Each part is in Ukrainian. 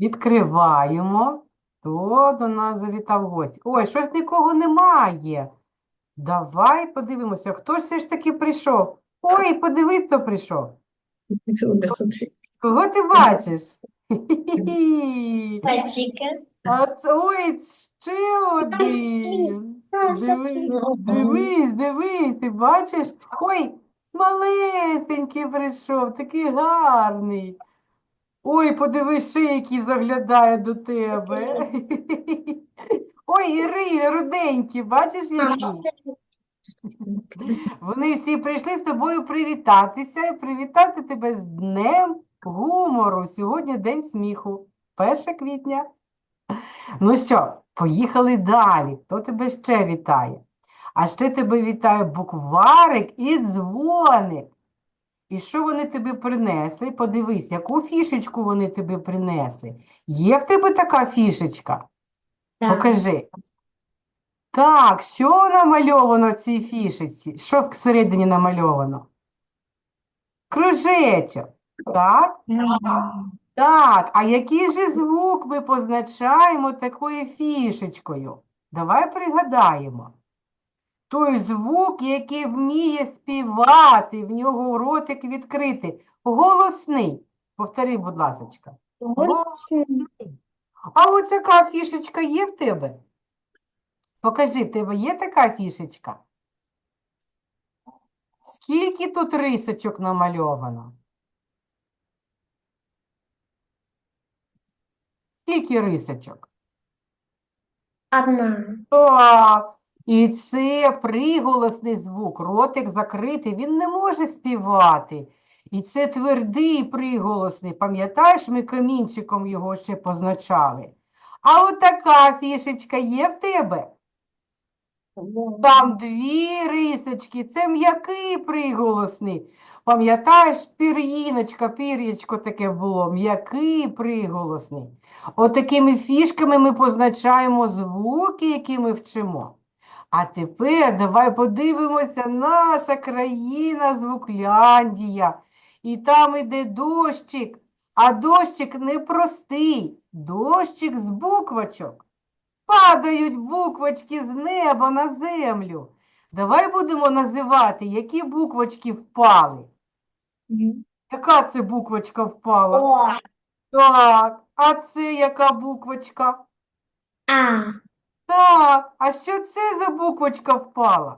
Відкриваємо. Хто до нас завітав гость? Ой, щось нікого немає. Давай подивимося, хто ж все ж таки прийшов. Ой, подивись, хто прийшов. Кого ти бачиш? Хі-хі-хі. Котика. А це- ой, ще один. Дивись, дивись, дивись, ти бачиш? Ой, малесенький прийшов, такий гарний. Ой, подивись, який заглядає до тебе. Ой, Іри, руденькі, бачиш, які? Вони всі прийшли з тобою привітатися і привітати тебе з Днем гумору. Сьогодні День сміху, 1 квітня. Ну що, поїхали далі. Хто тебе ще вітає? А ще тебе вітає букварик і дзвоник. І що вони тобі принесли? Подивись, яку фішечку вони тобі принесли. Є в тебе така фішечка? Покажи. Так, що намальовано в цій фішечці? Що всередині намальовано? Кружечок. Так? Так, а який же звук ми позначаємо такою фішечкою? Давай пригадаємо. Той звук, який вміє співати, в нього ротик відкритий. Голосний. Повтори, будь ласочка. А ось яка фішечка є в тебе? Покажи, в тебе є така фішечка? Скільки тут рисочок намальовано? Скільки рисочок? Одна. Так. І це приголосний звук, ротик закритий, він не може співати. І це твердий приголосний. Пам'ятаєш, ми камінчиком його ще позначали. А от така фішечка є в тебе? Там дві рисочки, це м'який приголосний. Пам'ятаєш, пір'їночка, пір'ячко таке було, м'який приголосний. Отакими фішками ми позначаємо звуки, які ми вчимо. А тепер давай подивимося, наша країна Звукляндія. І там іде дощик, а дощик не простий, дощик з буквочок. Падають буквочки з неба на землю. Давай будемо називати, які буквочки впали. Яка це буквочка впала? О. Так, а це яка буквочка? А. Так, а що це за буквочка впала?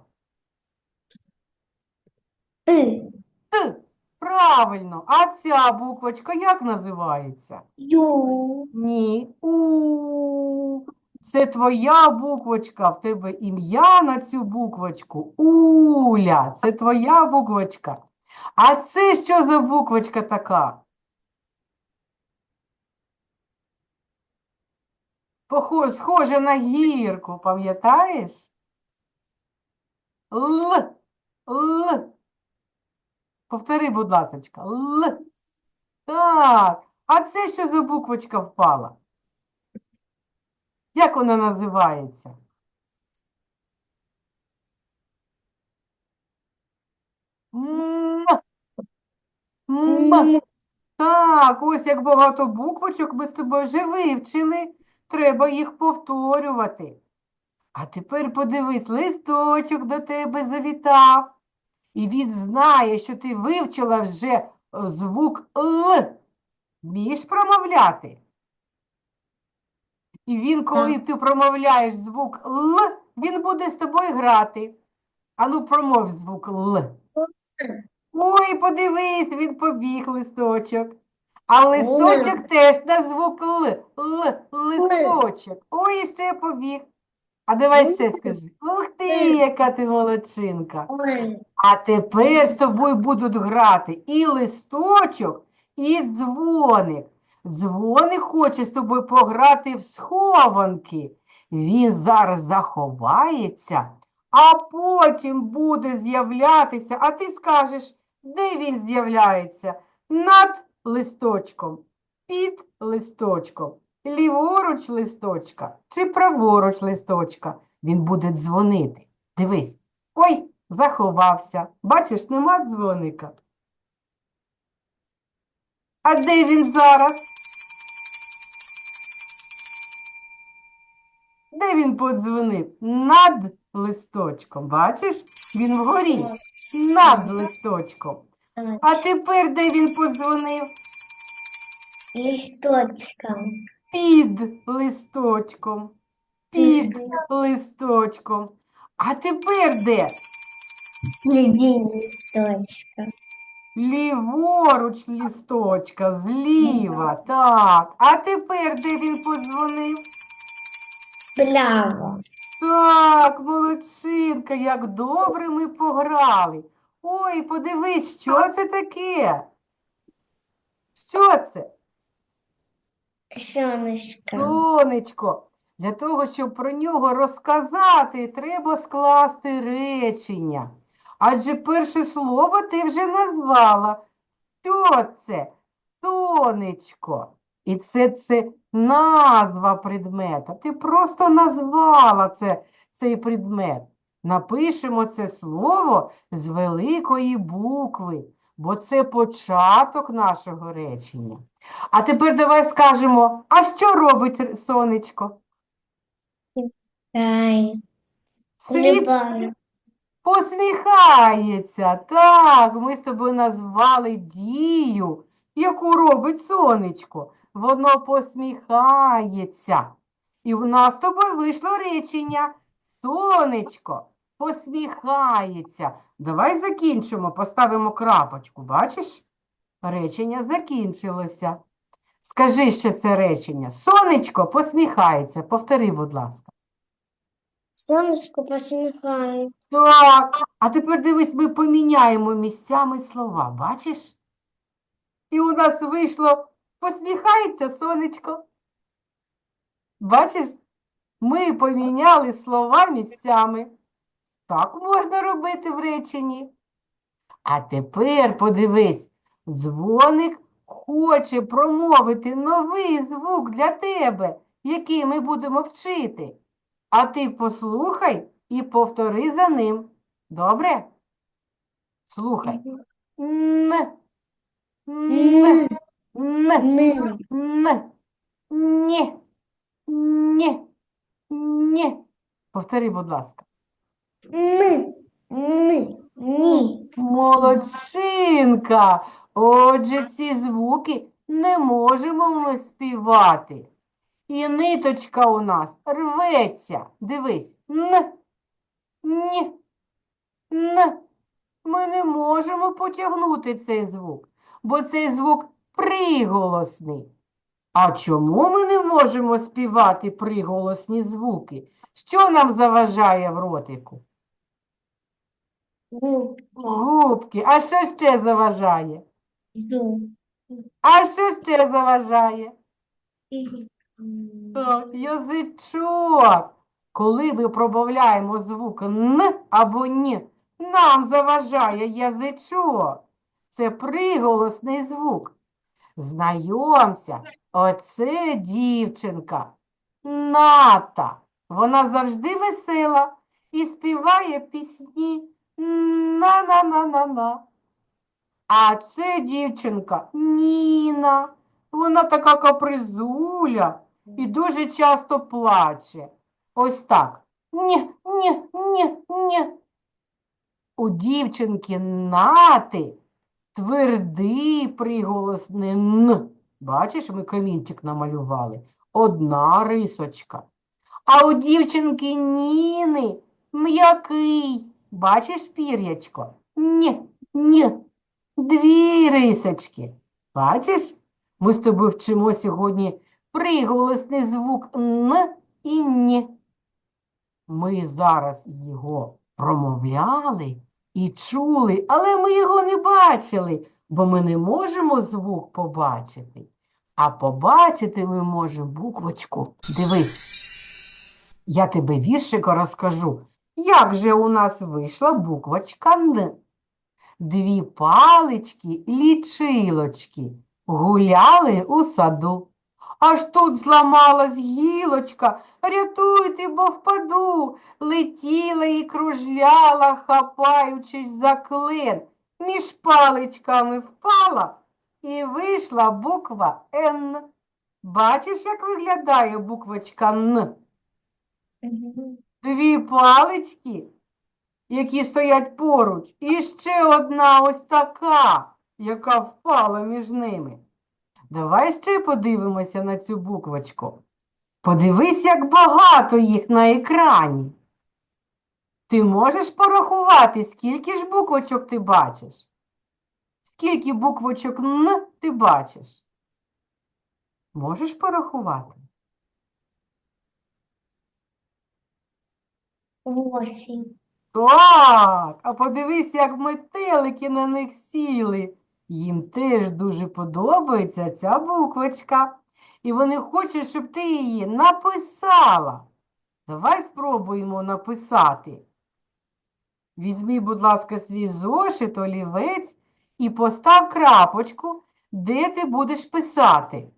И. Т. Правильно. А ця буквочка як називається? Ю. Ні. У. Це твоя буквочка. В тебе ім'я на цю буквочку. Уля. Це твоя буквочка. А це що за буквочка така? Схоже на гірку, пам'ятаєш? Л. Л. Повтори, будь ласочка. Л. Так. А це що за буквочка впала? Як вона називається? М. М. Так, ось як багато буквочок ми з тобою вже вивчили. Треба їх повторювати. А тепер подивись, листочок до тебе завітав. І він знає, що ти вивчила вже е, звук Л. Вмієш промовляти? І він, коли ти промовляєш звук Л, він буде з тобою грати. Ану, промов звук Л. Ой, подивись, він побіг листочок. А листочок теж на звук Л. Л. Листочок. Ой, і ще побіг. А давай ще скажи. Ух ти, яка ти молодчинка. А тепер з тобою будуть грати і листочок, і дзвоник. Дзвоник хоче з тобою пограти в схованки. Він зараз заховається, а потім буде з'являтися, а ти скажеш, де він з'являється? Над листочком, під листочком, ліворуч листочка чи праворуч листочка. Він буде дзвонити. Дивись. Ой, заховався. Бачиш, нема дзвоника. А де він зараз? Де він подзвонив? Над листочком. Бачиш? Він вгорі. Над листочком. А тепер де він подзвонив? Листочком. Під листочком. Під листочком. А тепер де? Левей листочком. Ліворуч листочка, зліва. Так. А тепер де він подзвонив? Право. Так, молодчинка, як добре ми пограли. Ой, подивись, що це таке? Що це? Сонечко. Сонечко. Для того, щоб про нього розказати, треба скласти речення. Адже перше слово ти вже назвала. Що це? Сонечко. І це, це назва предмета. Ти просто назвала це, цей предмет. Напишемо це слово з великої букви, бо це початок нашого речення. А тепер давай скажемо, а що робить сонечко? Посміхається. Так, ми з тобою назвали дію, яку робить сонечко. Воно посміхається. І в нас з тобою вийшло речення. Сонечко посміхається. Давай закінчимо, поставимо крапочку. Бачиш? Речення закінчилося. Скажи ще це речення. Сонечко посміхається. Повтори, будь ласка. Сонечко посміхається. Так, а тепер дивись, ми поміняємо місцями слова, бачиш? І у нас вийшло посміхається сонечко. Бачиш? Ми поміняли слова місцями. Так можна робити в реченні. А тепер подивись, дзвоник хоче промовити новий звук для тебе, який ми будемо вчити. А ти послухай і повтори за ним. Добре? Слухай. Н. Н. Н. Н. Н. Н. Ні. Ні. Ні. Повтори, будь ласка. Н. Н. Ні. Молодчинка. Отже, ці звуки не можемо ми співати. І ниточка у нас рветься. Дивись. Н. Ні. Н. Ми не можемо потягнути цей звук, бо цей звук приголосний. А чому ми не можемо співати приголосні звуки? Що нам заважає в ротику? Губ. Губки. А що ще заважає? Зуб. А що ще заважає? Так, язичок. Коли ми промовляємо звук Н або Н, нам заважає язичок. Це приголосний звук. Знайомся, оце дівчинка. Ната. Вона завжди весела і співає пісні. На-на-на-на-на. А це дівчинка Ніна. Вона така капризуля і дуже часто плаче. Ось так. Ні, ні, ні, ні. У дівчинки Нати твердий приголосний Н. Бачиш, ми камінчик намалювали. Одна рисочка. А у дівчинки Ніни м'який. Бачиш пір'ячко? Ні, ні. Дві рисочки. Бачиш? Ми з тобою вчимо сьогодні приголосний звук Н і Н. Ми зараз його промовляли і чули, але ми його не бачили, бо ми не можемо звук побачити. А побачити ми можемо буквочку. Дивись, я тебе віршика розкажу, як же у нас вийшла буквочка Н. Дві палички лічилочки гуляли у саду. Аж тут зламалась гілочка, рятуйте, бо впаду. Летіла і кружляла, хапаючись за клин. Між паличками впала і вийшла буква Н. Бачиш, як виглядає буквочка Н? Дві палички, які стоять поруч, і ще одна ось така, яка впала між ними. Давай ще подивимося на цю буквочку. Подивись, як багато їх на екрані. Ти можеш порахувати, скільки ж буквочок ти бачиш? Скільки буквочок Н ти бачиш? Можеш порахувати? Восемь. Так, а подивись, як метелики на них сіли. Їм теж дуже подобається ця буквочка. І вони хочуть, щоб ти її написала. Давай спробуємо написати. Візьми, будь ласка, свій зошит, олівець і постав крапочку, де ти будеш писати.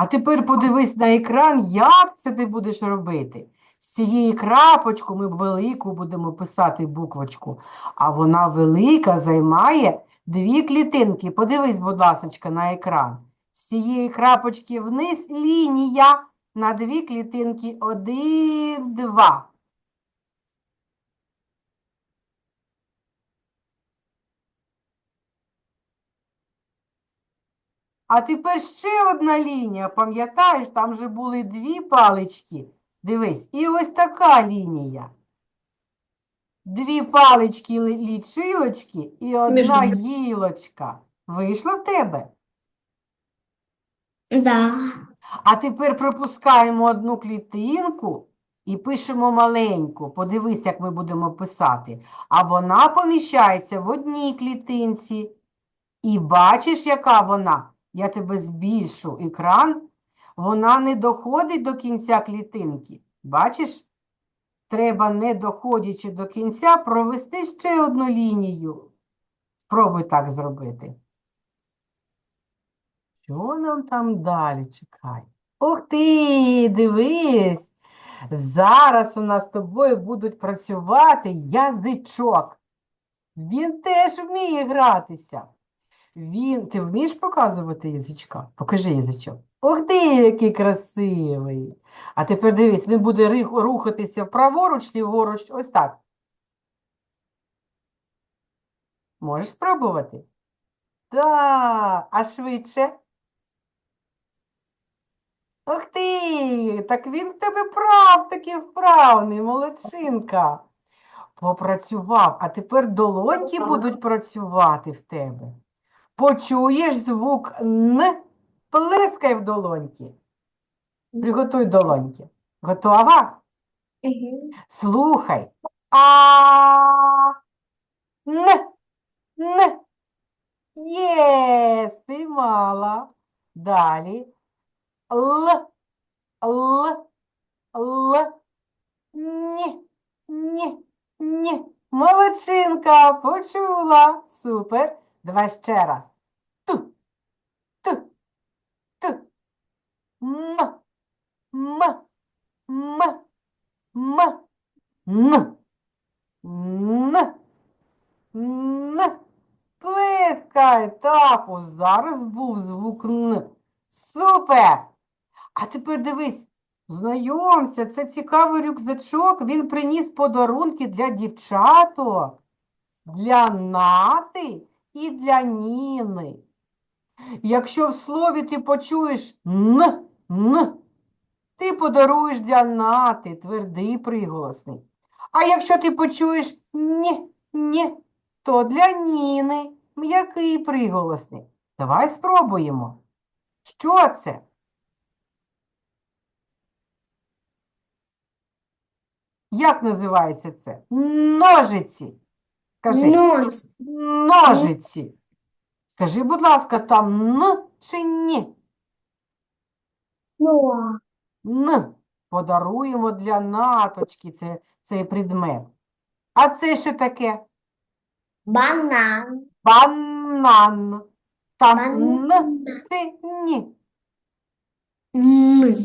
А тепер подивись на екран, як це ти будеш робити. З цієї крапочку ми велику будемо писати буквочку, а вона велика займає дві клітинки. Подивись, будь ласка, на екран. З цієї крапочки вниз лінія на дві клітинки. Один, два. А тепер ще одна лінія, пам'ятаєш, там же були дві палички. Дивись, і ось така лінія. Дві палички лічилочки і одна гілочка. Вийшло в тебе? Да. А тепер пропускаємо одну клітинку і пишемо маленьку. Подивись, як ми будемо писати. А вона поміщається в одній клітинці. І бачиш, яка вона? Я тебе збільшу екран. Вона не доходить до кінця клітинки. Бачиш? Треба, не доходячи до кінця, провести ще одну лінію. Спробуй так зробити. Що нам там далі чекає? Ух ти, дивись! Зараз у нас з тобою будуть працювати язичок. Він теж вміє гратися. Він... Ти вмієш показувати язичка? Покажи язичок. Ух ти, який красивий! А тепер дивись, він буде рухатися праворуч, ліворуч, ось так. Можеш спробувати? Так, а швидше? Ух ти, так він в тебе прав, таки вправний, молодчинка. Попрацював, а тепер долоньки будуть працювати в тебе. Почуєш звук Н, плескай в долоньки. Приготуй долоньки. Готова? Слухай. А. Н. Н. Є, спіймала. Далі. Л. Л. Л. Ні. Ні. Ні. Молодчинка, почула. Супер. Давай ще раз. Ту. Ту. М. М. М. М. Н. Н. Н. Плескай. Так, ось зараз був звук Н. Супер! А тепер дивись, знайомся, це цікавий рюкзачок. Він приніс подарунки для дівчаток, для Нати і для Ніни. Якщо в слові ти почуєш Н, Н, ти подаруєш для Нати твердий приголосний. А якщо ти почуєш Ні, Ні, то для Ніни м'який приголосний. Давай спробуємо. Що це? Як називається це? Ножиці. Кажи. Ножиці. Скажи, будь ласка, там Н чи ні? Но. Н. Подаруємо для наточки це, цей предмет. А це що таке? Банан. Банан. Там Н чи ні? М.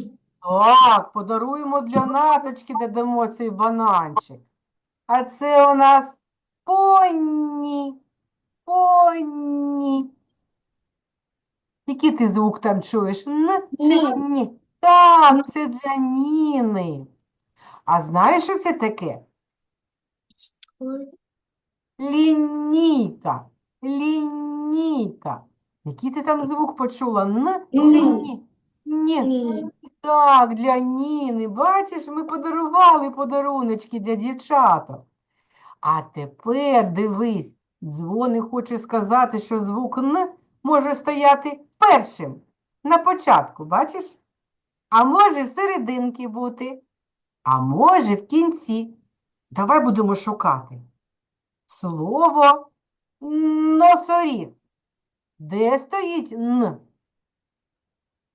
Так, подаруємо для наточки, додамо цей бананчик. А це у нас поні. Поні. Який ти звук там чуєш? Н чи Ні. ні? Так, це для Ніни. А знаєш, що це таке? Лінійка. Лінійка. Який ти там звук почула? Н чи Ні. ні? Ні. Ні. Так, для Ніни. Бачиш, ми подарували подаруночки для дівчаток. А тепер дивись, дзвони хоче сказати, що звук Н може стояти першим на початку, бачиш? А може в серединки бути, а може в кінці. Давай будемо шукати. Слово носоріг. Де стоїть Н?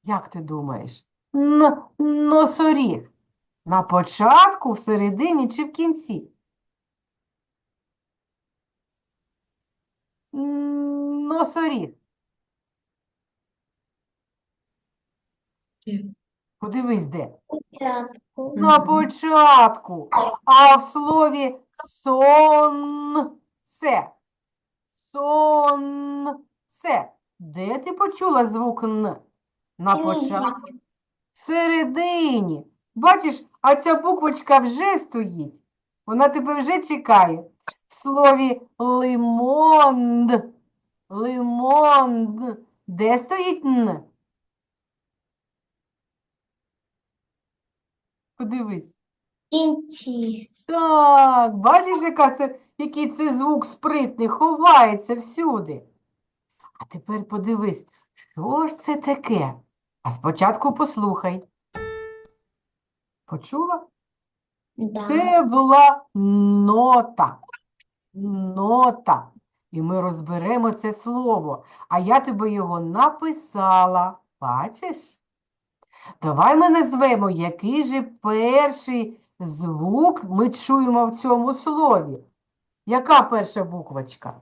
Як ти думаєш? Н носоріг. На початку, в середині чи в кінці? Носоріг. Подивись де. Початку. На початку. А в слові сонце. Сонце. Де ти почула звук Н? На початку. Всередині. Бачиш, а ця буквочка вже стоїть. Вона тебе вже чекає. В слові лимонд. Лимонд. Де стоїть Н? Подивись. Кінці. Так, бачиш, яка це, який це звук спритний, ховається всюди. А тепер подивись, що ж це таке? А спочатку послухай. Почула? Да. Це була нота. Нота. І ми розберемо це слово. А я тобі його написала. Бачиш? Давай ми назвемо, який же перший звук ми чуємо в цьому слові. Яка перша буквочка?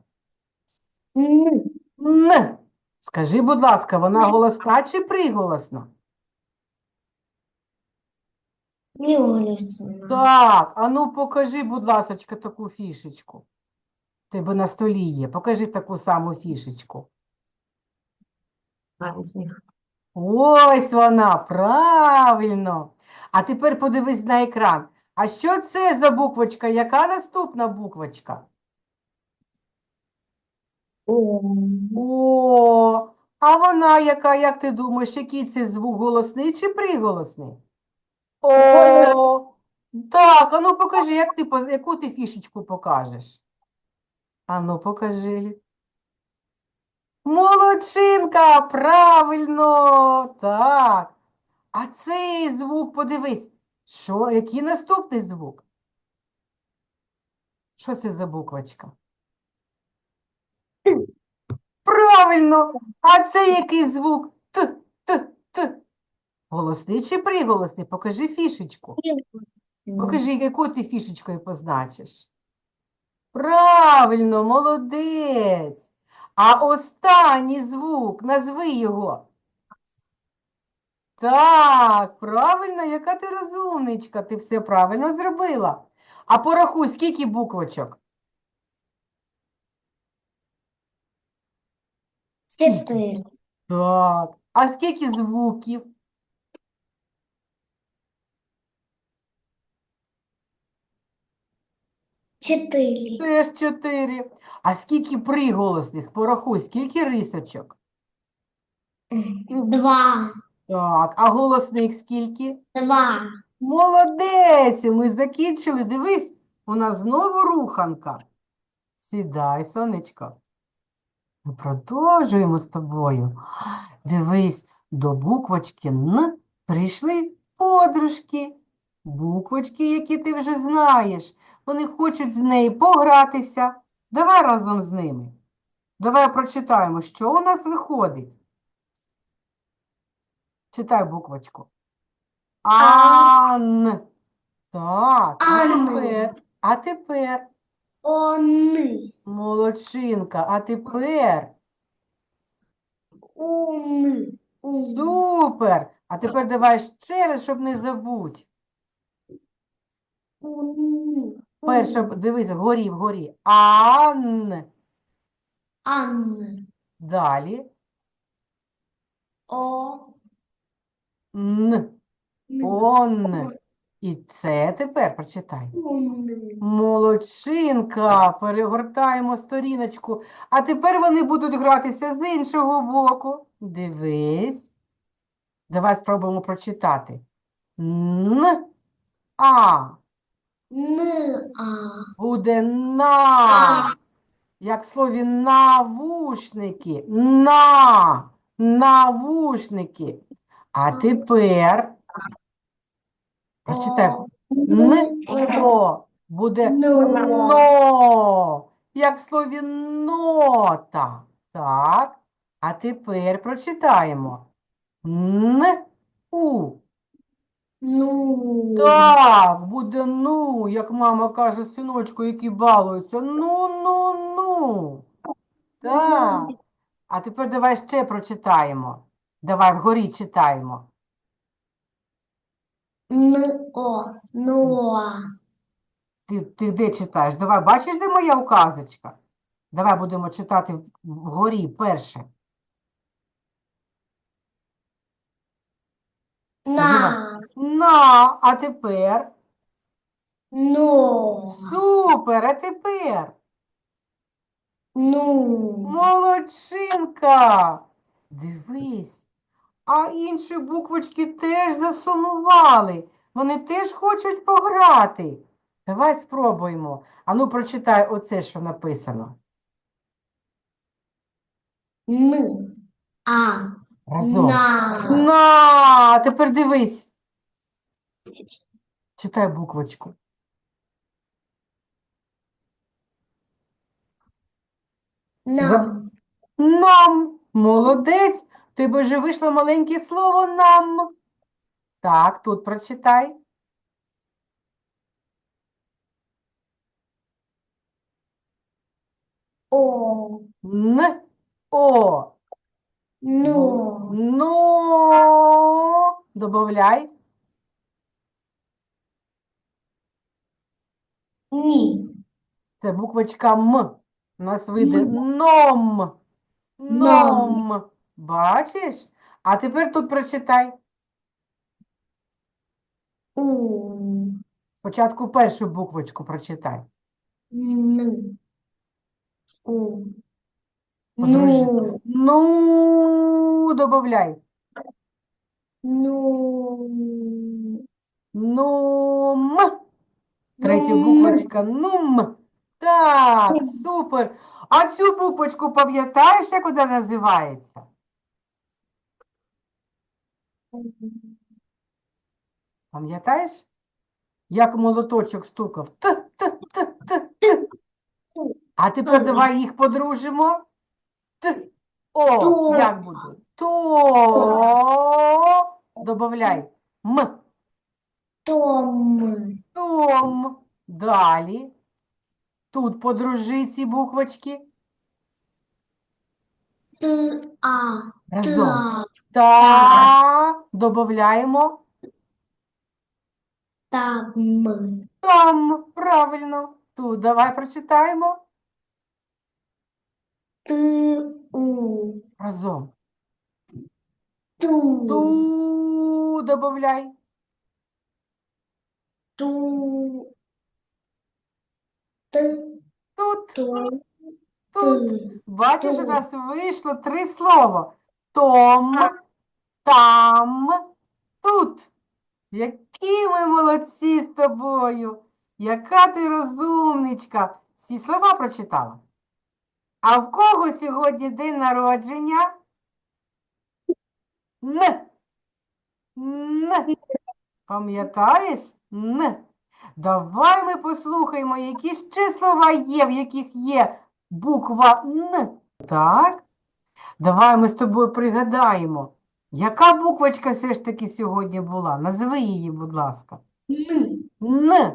Н. Н. Скажи, будь ласка, вона голосна чи приголосна? Приголосно. Так, а ну покажи, будь ласочка, таку фішечку. Тебе на столі є. Покажи таку саму фішечку. Ось вона, правильно. А тепер подивись на екран. А що це за буквочка? Яка наступна буквочка? О. О, а вона яка, як ти думаєш, який це звук голосний чи приголосний? О, так, а ну покажи, як ти, яку ти фішечку покажеш? А ну покажи. Молодчинка, правильно, так. А цей звук, подивись, що, який наступний звук? Що це за буквочка? Правильно, а це який звук? Т, т, т. Голосний чи приголосний? Покажи фішечку. Покажи, яку ти фішечкою позначиш. Правильно, молодець. А останній звук, назви його. Так, правильно, яка ти розумничка, ти все правильно зробила. А порахуй, скільки буквочок? Чотири. Так. А скільки звуків? Чотири. Теж чотири. А скільки приголосних? Порахуй, скільки рисочок? Два. Так, а голосних скільки? Два. Молодець! Ми закінчили. Дивись, у нас знову руханка. Сідай, сонечко. Ми продовжуємо з тобою. Дивись, до буквочки Н прийшли подружки. Буквочки, які ти вже знаєш. Вони хочуть з нею погратися. Давай разом з ними. Давай прочитаємо, що у нас виходить. Читай буквочку. Ан. Так, а тепер, а тепер, Они. молодчинка, а тепер, Уни. Уни. супер. А тепер давай ще раз, щоб не забудь. Уни. Перше, дивись, вгорі, вгорі. Ан. Анна. Далі. О. Н. Он. І це тепер прочитай. Молодчинка, перегортаємо сторіночку. А тепер вони будуть гратися з іншого боку. Дивись. Давай спробуємо прочитати. Н, а, Н. А. буде на. Як в слові навушники. На. Навушники. А тепер прочитай. Н, о, буде Но. но, як в слові нота. Так. А тепер прочитаємо. Н, у. Ну. Так, буде ну, як мама каже синочку, який балується. Ну, ну, ну. Так. А тепер давай ще прочитаємо. Давай вгорі читаємо. Н. О. Но. Ти, ти де читаєш? Давай, бачиш, де моя указочка? Давай будемо читати в- вгорі перше. На. На, а тепер? Но. Супер, а тепер? Ну. Молодчинка! Дивись, а інші буквочки теж засумували. Вони теж хочуть пограти. Давай спробуємо. Ану, прочитай оце, що написано. Н. А. Разом. На. На, тепер дивись. Читай буквочку. Нам. Нам. Молодець. В Тебе вже вийшло маленьке слово нам. Так, тут прочитай. О. Н. О. Ну. Но. Добавляй. Ні. Це буквочка М. У нас вийде ном. Ном. Ном. Бачиш? А тепер тут прочитай. У. Спочатку першу буквочку прочитай. Н. У. Ну. Ну, добавляй. Ну. Нум. Третя Нум. буквочка нум. Так, супер. А цю буквочку пам'ятаєш, як вона називається? Пам'ятаєш? Як молоточок стукав. Т, т, т, т, т. А тепер давай їх подружимо. Т. О, То. як буде? То. Добавляй. М. Том. Том. Далі. Тут подружи ці буквочки. Т. А. Разом. Та. Та. Добавляємо. Там. Там. Правильно. Тут давай прочитаємо. Т. У. Разом. Ту. Ту. Добавляй. Ту. Т. Тут. Ту. Тут. Бачиш, у нас вийшло три слова. Том, там, тут. Які ми молодці з тобою. Яка ти розумничка. Всі слова прочитала. А в кого сьогодні день народження? Н. Н. Пам'ятаєш? Н. Давай ми послухаємо, які ще слова є, в яких є буква Н. Так? Давай ми з тобою пригадаємо, яка буквочка все ж таки сьогодні була? Назви її, будь ласка. Н. Н.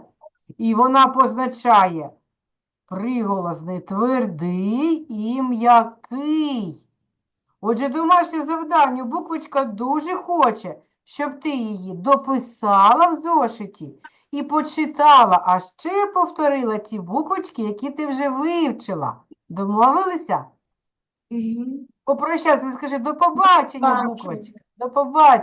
І вона позначає приголосний твердий і м'який. Отже, домашнє завдання буквочка дуже хоче, щоб ти її дописала в зошиті і почитала, а ще повторила ті буквочки, які ти вже вивчила. Домовилися? Мгм. Попрощайся, скажи до побачення, Бачення. буквочка. До побачення.